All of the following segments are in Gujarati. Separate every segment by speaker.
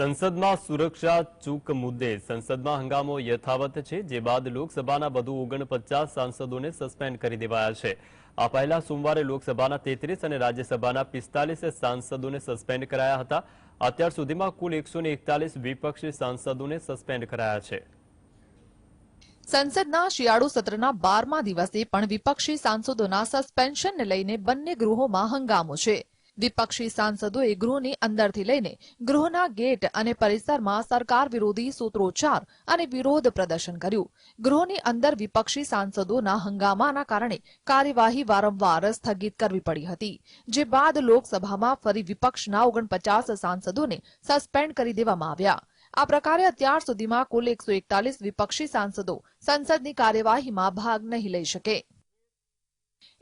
Speaker 1: સંસદમાં સુરક્ષા ચૂક મુદ્દે સંસદમાં હંગામો યથાવત છે, જે બાદ લોકસભાના વધુ ઓગણપચાસ સાંસદોને સસ્પેન્ડ કરી દેવાયા છે. આ પહેલા સોમવારે લોકસભાના તેત્રીસ અને રાજ્યસભાના પિસ્તાલીસ સાંસદોને સસ્પેન્ડ કરાયા હતા. અત્યાર સુધીમાં કુલ એકસો વિપક્ષી સાંસદોને સસ્પેન્ડ કરાયા છે.
Speaker 2: સંસદના શિયાળુ સત્રના બારમા દિવસે પણ વિપક્ષી સાંસદોના સસ્પેન્શનને લઈને બંને ગૃહોમાં હંગામો છે. વિપક્ષી સાંસદોએ ગૃહની અંદરથી લઈને ગૃહના ગેટ અને પરિસરમાં સરકાર વિરોધી સૂત્રોચ્ચાર અને વિરોધ પ્રદર્શન કર્યું. ગૃહની અંદર વિપક્ષી સાંસદોના હંગામાના કારણે કાર્યવાહી વારંવાર સ્થગિત કરવી પડી હતી, જે બાદ લોકસભામાં ફરી વિપક્ષના ઓગણપચાસ સાંસદોને સસ્પેન્ડ કરી દેવામાં આવ્યા. આ પ્રકારે અત્યાર સુધીમાં કુલ એકસો વિપક્ષી સાંસદો સંસદની કાર્યવાહીમાં ભાગ નહીં લઈ શકે.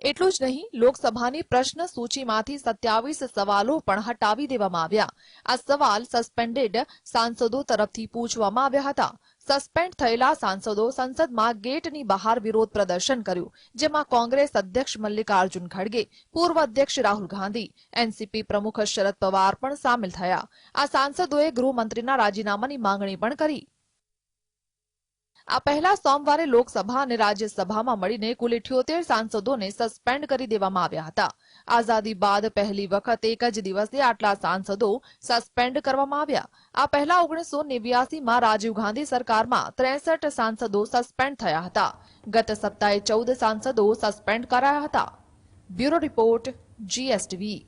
Speaker 2: એટલું જ નહીં, લોકસભાની પ્રશ્ન સૂચિમાંથી સત્યાવીસ સવાલો પણ હટાવી દેવામાં આવ્યા. આ સવાલ સસ્પેન્ડેડ સાંસદો તરફથી પૂછવામાં આવ્યા હતા. સસ્પેન્ડ થયેલા સાંસદો સંસદમાં ગેટની બહાર વિરોધ પ્રદર્શન કર્યું, જેમાં કોંગ્રેસ અધ્યક્ષ મલ્લિકાર્જુન ખડગે, પૂર્વ અધ્યક્ષ રાહુલ ગાંધી એનસીપી પ્રમુખ શરદ પવાર પણ સામેલ થયા. આ સાંસદોએ ગૃહમંત્રીના રાજીનામાની માંગણી પણ કરી. આ પહેલા સોમવારે લોકસભા અને રાજ્યસભામાં મળીને કુલ ઇઠ્યોતેર સાંસદોને સસ્પેન્ડ કરી દેવામાં આવ્યા હતા. આઝાદી બાદ પહેલી વખત એક જ દિવસે આટલા સાંસદો સસ્પેન્ડ કરવામાં આવ્યા. આ પહેલા ઓગણીસો નેવ્યાસીમાં રાજીવ ગાંધી સરકારમાં ત્રેસઠ સાંસદો સસ્પેન્ડ થયા હતા. ગત સપ્તાહે ચૌદ સાંસદો સસ્પેન્ડ કરાયા હતા. Bureau report, GSTV.